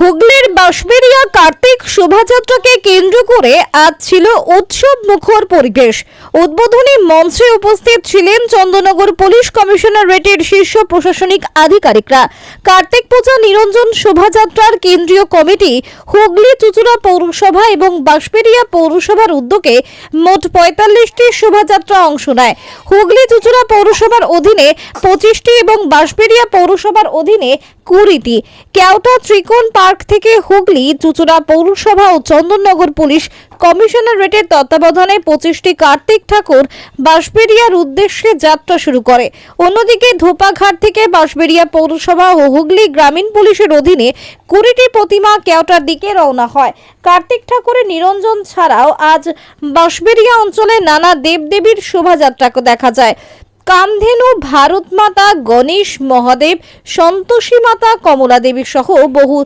হুগলির বাঁশবেড়িয়া কার্তিক শোভাযাত্রাকে কেন্দ্র করে আজ ছিল উৎসব মুখর পরিবেশ। উদ্বোধনী মঞ্চে উপস্থিত ছিলেন চন্দ্রনগর পুলিশ কমিশনারেটের শীর্ষ প্রশাসনিক আধিকারিকরা। কার্তিক পূজা নিরঞ্জন শোভাযাত্রার কেন্দ্রীয় কমিটি হুগলি চুচুড়া পৌরসভা এবং বাঁশবেড়িয়া পৌরসভার উদ্যোগে মোট পঁয়তাল্লিশটি শোভাযাত্রা অংশ নেয়। হুগলি চুচুড়া পৌরসভার অধীনে পঁচিশটি এবং বাঁশবেড়িয়া পৌরসভার অধীনে কুড়িটি। কেওটা ত্রিকোণ পার্ক থেকে হুগলি চুচুড়া পৌরসভা ও চন্দননগর পুলিশ কমিশনারেটের তত্ত্বাবধানে পঁচিশটি কার্তিক ঠাকুর বাঁশবেড়িয়ার উদ্দেশ্যে যাত্রা শুরু করে। অন্যদিকে ধোপাঘাট থেকে বাঁশবেড়িয়া পৌরসভা ও হুগলি গ্রামীণ পুলিশের অধীনে কুড়িটি প্রতিমা কেওটার দিকে রওনা হয়। কার্তিক ঠাকুরের নিরঞ্জন ছাড়াও আজ বাঁশবেড়িয়া অঞ্চলে নানা দেবদেবীর শোভাযাত্রাকে দেখা যায়। কামধেনু, ভারত মাতা, গণেশ, মহাদেব, সন্তোষী মাতা, কমলা দেবী সহ বহু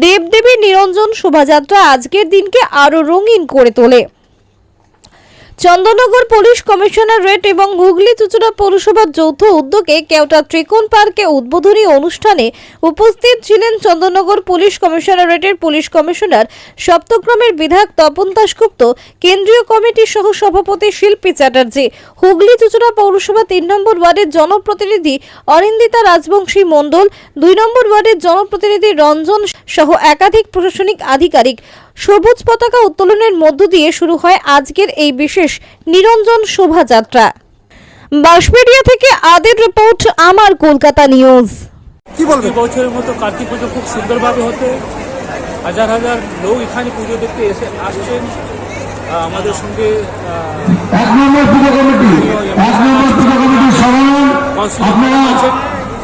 দেবদেবীর নিরঞ্জন শোভাযাত্রা আজকের দিনকে আরও রঙিন করে তোলে। চন্দননগর পুলিশ কমিশনারেট এবং হুগলি চুচুড়া পৌরসভার যৌথ উদ্যোগে কেওটা ত্রিকোণ পার্কে উদ্বোধনী অনুষ্ঠানে উপস্থিত ছিলেন চন্দননগর পুলিশ কমিশনারেটের পুলিশ কমিশনার সপ্তক্রমের বিধায়ক তপন দাশগুপ্ত, কেন্দ্রীয় কমিটির সহ সভাপতি শিল্পী চ্যাটার্জি, হুগলি চুচুড়া পৌরসভা তিন নম্বর ওয়ার্ডের জনপ্রতিনিধি অরিন্দিতা রাজবংশী মণ্ডল, দুই নম্বর ওয়ার্ডের জনপ্রতিনিধি রঞ্জন সহ একাধিক প্রশাসনিক আধিকারিক। সবুজ পতাকা উত্তোলনের মধ্য দিয়ে শুরু হয় আজকের এই বিশেষ নিরঞ্জন শোভাযাত্রা। বাঁশবেড়িয়া থেকে আদের রিপোর্ট আমার কলকাতা নিউজ। কি বলবেন? প্রতি বছরের মতো কার্তিক পুজো খুব সুন্দরভাবে হতে হাজার হাজার লোক এখানে পুজো দেখতে এসে আসছেন। আমাদের সঙ্গে এক নম্বর পুজো কমিটি এক নম্বর পুজো কমিটির সভাপতি আপনারা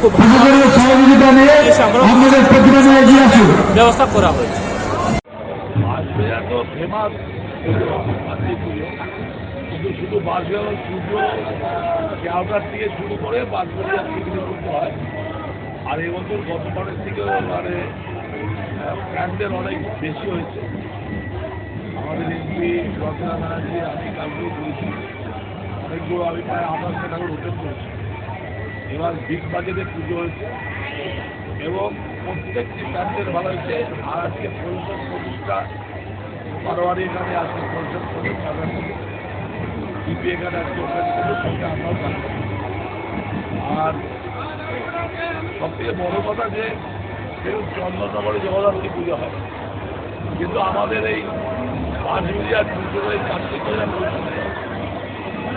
খুব ভালো পুজোর সহযোগিতা নিয়ে আপনাদের প্রতিভা এগিয়ে আসুন। ব্যবস্থা করা হয়েছে। ফেমাস কিন্তু শুধু বাঁশবেড়া পুজো কেওটার থেকে শুরু করে বাঁশবেড়িয়া পিকনিক করতে হয়। আর এবছর গতবারের থেকেও মানে প্যান্ডেল অনেক বেশি হয়েছে। আমাদের এমপি রচনা ব্যানার্জি আমি কালকেও বলেছি অনেকগুলো আমি প্রায় আঠাশ টাকার হোটেল করেছি। এবার বিগ বাজেটে পুজো হয়েছে এবং প্রত্যেকটি প্যান্ডেল ভালো হয়েছে। আর আজকে পরিষদ প্রতিষ্ঠা বারোয়ারি এখানে আজকে পরিষদ ডিপি এখানে আজকে ওপেন সঙ্গে আমরাও আর সব থেকে বড় কথা যে যেহেতু চন্দ্রনগরে জগদ্ধাত্রী পুজো হয়। কিন্তু আমাদের এই পাঁচ মিলিয়ার পুজোর এই কার্তিক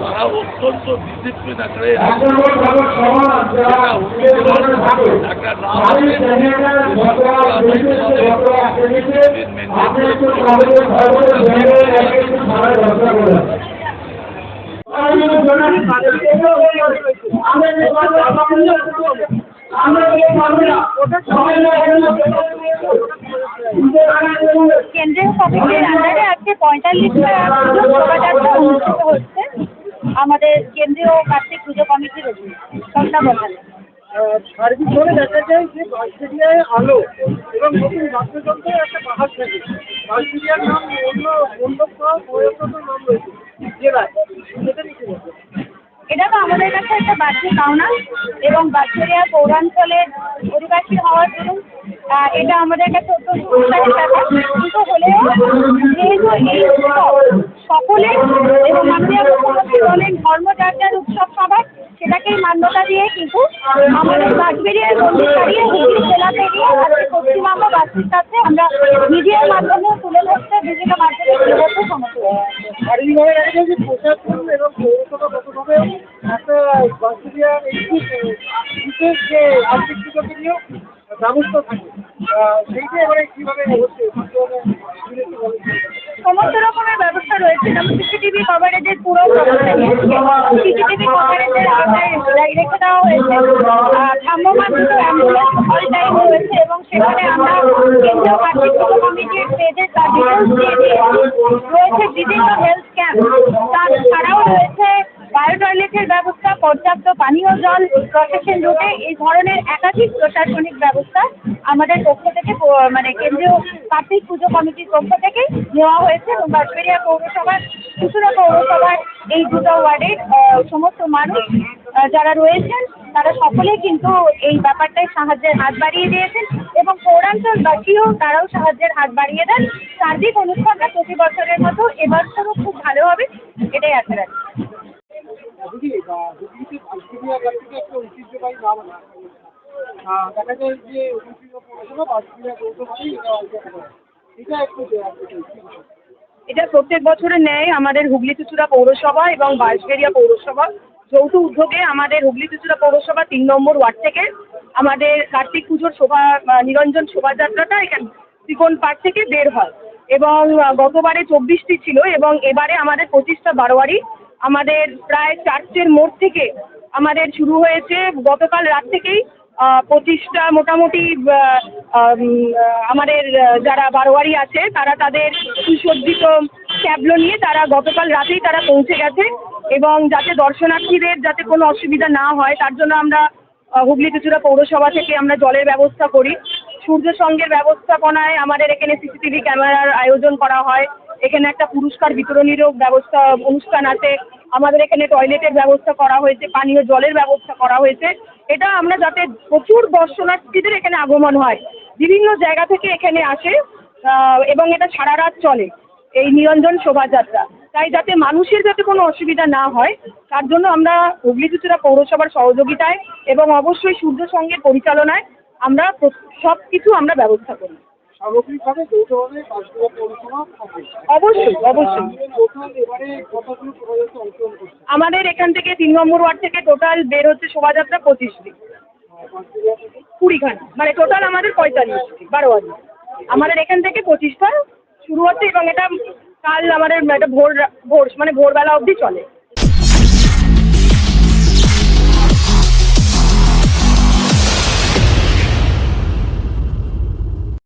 তারা অত্যন্ত ডিসিপ্লিন আকারে নাম কেন্দ্রীয় কমিটির আন্ডারে আজকে পঁয়তাল্লিশটা পুজো শোভাযাত্রা অনুষ্ঠিত হচ্ছে। আমাদের কেন্দ্রীয় কার্তিক পুজো কমিটির অধীনে তত্ত্বাবধানে সার্বিকভাবে দেখা যায় যে আলো এবং নতুন বাদ্যযন্ত্রের একটা বাহার থাকে। বাঁশবেড়িয়ার নাম অন্য মণ্ডপ পর্যটন নাম রয়েছে। জেলায়। এটা তো আমাদের কাছে একটা বাড়তি পাওনা। এবং বাচ্চারিয়া পৌরাঞ্চলের অধিবাসী হওয়ার জন্য এটা আমাদের কাছে অত্যন্ত উৎসাহের ব্যাপার কিন্তু হলেও যেহেতু এই উৎসব সকলের এবং মুখ্যমন্ত্রী বলেন ধর্ম যার উৎসব সবার, সেটাকেই মান্যতা দিয়ে কিন্তু আমাদের বাঁশবেড়িয়ার মন্দির ছাড়িয়ে হুগলি জেলা থেকে আজকে পশ্চিমবঙ্গ বাসীর কাছে আমরা মিডিয়ার মাধ্যমে তুলে ধরতে, বিভিন্ন জন্য দৃঢ়বদ্ধ সমর্থন বিশেষ যে আর্থিক সুযোগকে নিয়েও ব্যবস্থা থাকে। সমস্ত রকমের ব্যবস্থা রয়েছে। যেমন সিসিটিভি কভারেজের পুরো সিসিটিভি কভারেজের আওতায় রেখে দেওয়া হয়েছে। ভ্রাম্যমান দুটো অ্যাম্বুলেন্স অল টাইম রয়েছে এবং সেখানে আমরা কেন্দ্রীয় কার্তিক পুজো কমিটির পেজে তার ডিটেলস দিয়ে দিয়েছি। রয়েছে বিভিন্ন হেলথ ক্যাম্প তাছাড়াও রয়েছে বায়ো টয়লেটের ব্যবস্থা পর্যাপ্ত পানীয় জল প্রশাসন রুটে এই ধরনের একাধিক প্রশাসনিক ব্যবস্থা আমাদের পক্ষ থেকে মানে কেন্দ্রীয় কার্তিক পুজো কমিটির পক্ষ থেকে নেওয়া হয়েছে এবং বাঁশবেড়িয়া পৌরসভার চুচুড়া পৌরসভার এই দুটো ওয়ার্ডের সমস্ত মানুষ যারা রয়েছেন, তারা সকলেই কিন্তু এই ব্যাপারটায় সাহায্যের হাত বাড়িয়ে দিয়েছেন এবং পৌরাঞ্চলবাসীও তারাও সাহায্যের হাত বাড়িয়ে দেন। সার্বিক অনুষ্ঠানটা প্রতি বছরের মতো এবছরও খুব ভালো হবে, এটাই আশা রাখি দিদি বা এটা প্রত্যেক বছরে ন্যায় আমাদের হুগলি চুচুড়া পৌরসভা এবং বাঁশবেড়িয়া পৌরসভা যৌথ উদ্যোগে আমাদের হুগলি চুচুড়া পৌরসভা তিন নম্বর ওয়ার্ড থেকে আমাদের কার্তিক পুজোর শোভা নিরঞ্জন শোভাযাত্রাটা এখানে, ত্রিকোণ পার্ক থেকে বের হয়। এবং গতবারে চব্বিশটি ছিল এবং এবারে আমাদের পঁচিশটা বারোয়ারি আমাদের প্রায় চারটের মোড় থেকে আমাদের শুরু হয়েছে গতকাল রাত থেকেই পঁচিশটা মোটামুটি আমাদের যারা বারোয়ারি আছে, তারা তাদের সুসজ্জিত ট্যাবলো নিয়ে তারা গতকাল রাতেই তারা পৌঁছে গেছে এবং যাতে দর্শনার্থীদের যাতে কোনো অসুবিধা না হয়, তার জন্য আমরা হুগলি চুচুড়া পৌরসভা থেকে আমরা জলের ব্যবস্থা করি। সূর্য সঙ্গের ব্যবস্থাপনায় আমাদের এখানে সিসিটিভি ক্যামেরার আয়োজন করা হয়। এখানে একটা পুরস্কার বিতরণীরও ব্যবস্থা, অনুষ্ঠান আছে। আমাদের এখানে টয়লেটের ব্যবস্থা করা হয়েছে, পানীয় জলের ব্যবস্থা করা হয়েছে। এটা আমরা যাতে প্রচুর দর্শনার্থীদের এখানে আগমন হয়। বিভিন্ন জায়গা থেকে এখানে আসে এবং এটা সারা রাত চলে এই নিরঞ্জন শোভাযাত্রা। তাই যাতে মানুষের যাতে কোনো অসুবিধা না হয়, তার জন্য আমরা হুগলি চুচুড়া পৌরসভার সহযোগিতায় এবং অবশ্যই সূর্য সঙ্গে পরিচালনায় আমরা সব কিছু আমরা ব্যবস্থা করি। সামগ্রিকভাবে যৌথভাবে বাঁশবেড়িয়া পৌরসভা অবশ্যই অবশ্যই। আমাদের এখান থেকে তিন নম্বর ওয়ার্ড থেকে টোটাল বের হচ্ছে শোভাযাত্রা পঁচিশটি বাঁশবেড়িয়া থেকে কুড়িখানা মানে টোটাল আমাদের পঁয়তাল্লিশটি বারো হাজার আমাদের এখান থেকে পঁচিশটা শুরু হচ্ছে এবং এটা কাল আমাদের এটা ভোর ভোর মানে ভোরবেলা অবধি চলে।